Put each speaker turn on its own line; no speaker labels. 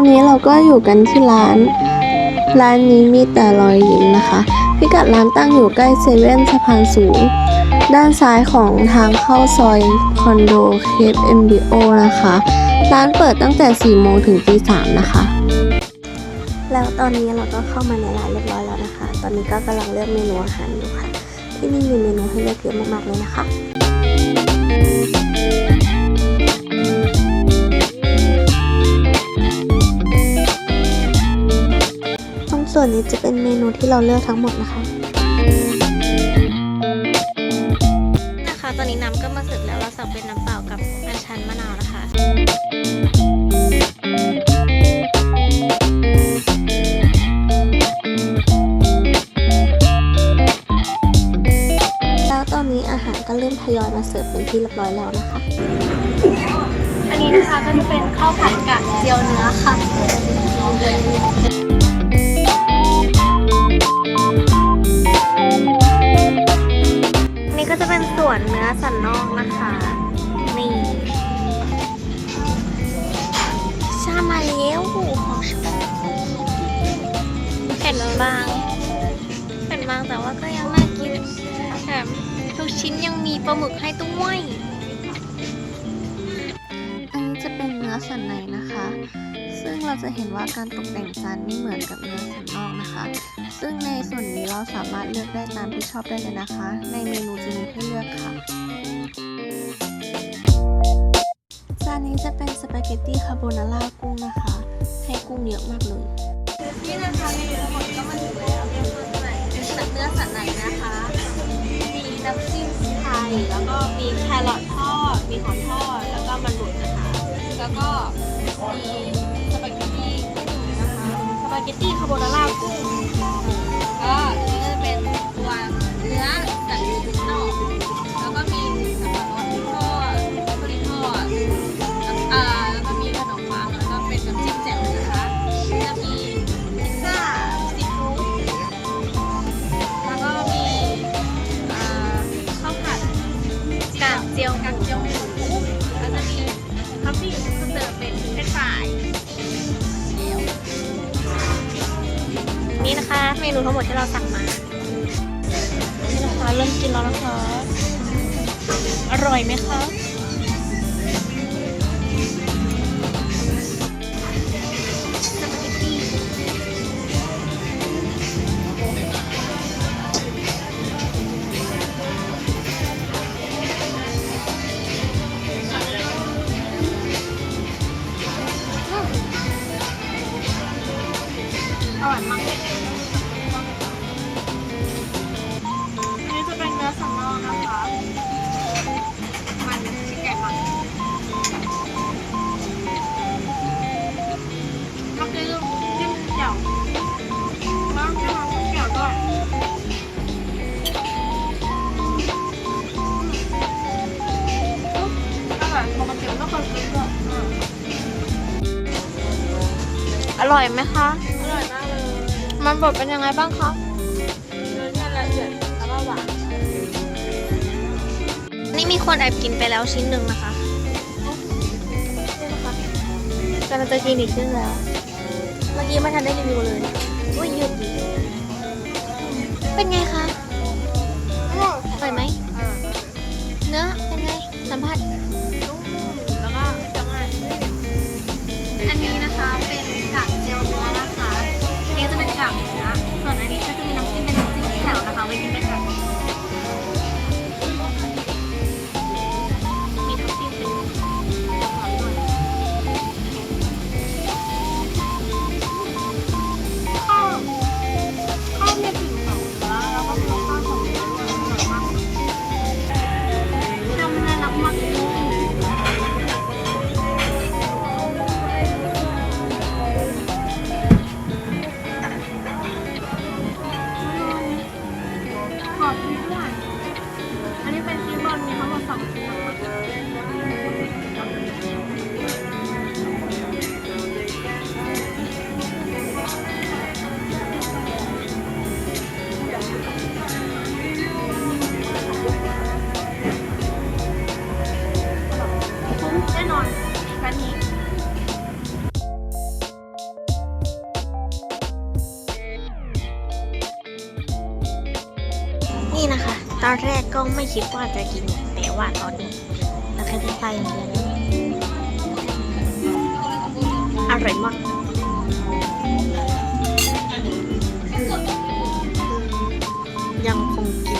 อนนี้เราก็อยู่กันที่ร้าน ร้านนี้มีแต่รอยยิ้มนะคะ พิกัดร้านตั้งอยู่ใกล้เซเว่นสะพานสูง ด้านซ้ายของทางเข้าซอยคอนโดเคปเอ็มบีโอนะคะ ร้านเปิดตั้งแต่ 4 โมงถึงตี3นะคะ แล้วตอนนี้เราก็เข้ามาในร้านเรียบร้อยแล้วนะคะ ตอนนี้ก็กำลังเลือกเมนูอาหารอยู่ค่ะ ที่นี่มีเมนูให้เลือกเยอะมากๆเลยนะคะ ส่วนนี้จะเป็นเมนูที่เราเลือกทั้งหมดนะคะ
นะคะ ตอนนี้น้ำก็มาเสิร์ฟแล้วเราสั่งเป็นน้ำเปล่ากับอัญชันมะนาวนะคะ
แล้วตอนนี้อาหารก็เริ่มทยอยมาเสิร์ฟเป็นที่เรียบร้อยแล้วนะคะ
อันนี้นะคะก็จะเป็นข้าวผัดกากเจียวเนื้อค่ะ วนเนื้อสันนอกนะคะ นี่ชามาแล้วหูของชอบเผ็ดบางเผ็ดบางแต่ว่าก็ยังน่ากินแถมทุกชิ้นยังมีปลาหมึกให้ด้วย
อันนี้จะเป็นเนื้อสันในนะคะ ซึ่งเราจะเห็นว่าการตกแต่งจานไม่เหมือนกับเนื้อสันนอกนะคะ ซึ่งในส่วนนี้เราสามารถเลือกได้ตามที่ชอบได้เลยนะคะ ในเมนูจะมี กตตี้คาโบนาร่ากุ้งนะคะ ให้กุ้งเยอะมากเลย
นี่นะคะทั้งหมดก็มาถึงแล้วเรียบร้อยเป็นสันเนื้อสันในนะคะ มีน้ำจิ้มไทยแล้วก็มีแครอททอด มีหอมทอด แล้วก็มันหลุดนะคะ แล้วก็มีสปาเกตตี้นะคะ สปาเกตตี้คาโบนาร่ากุ้ง เมนูทั้งหมดที่เราสั่งมานี่นะคะเริ่มกินแล้วนะคะอร่อยไหมคะอร่อยมาก ร่อยไหมคะ
อร่อยมากเลย
มันบดเป็นยังไงบ้างคะ
เนื้อเนี่ยละเอียดแล้วก็หวาน
นี่มีคนแอบกินไปแล้วชิ้นหนึ่งนะคะนี่นะคะกำลังจะกินอีกชิ้นแล้ว เมื่อกี้ไม่ทันได้รีวิวเลย อุ้ยหยุดดิเป็นไงคะอร่อยไหม เนื้อเป็นไง สัมผัส
แล้วก็จะง่าย
อันนี้นะคะเป็น ฉ่ำนะส่วนอันนี้ก็จะมีน้ำจิ้มเป็น
Thank you. ตอนแรกก็ไม่คิดว่าจะกินแต่ว่าตอนนี้เราแค่ไป็นไฟอย่างเดียวอร่อยมากยังคงกิน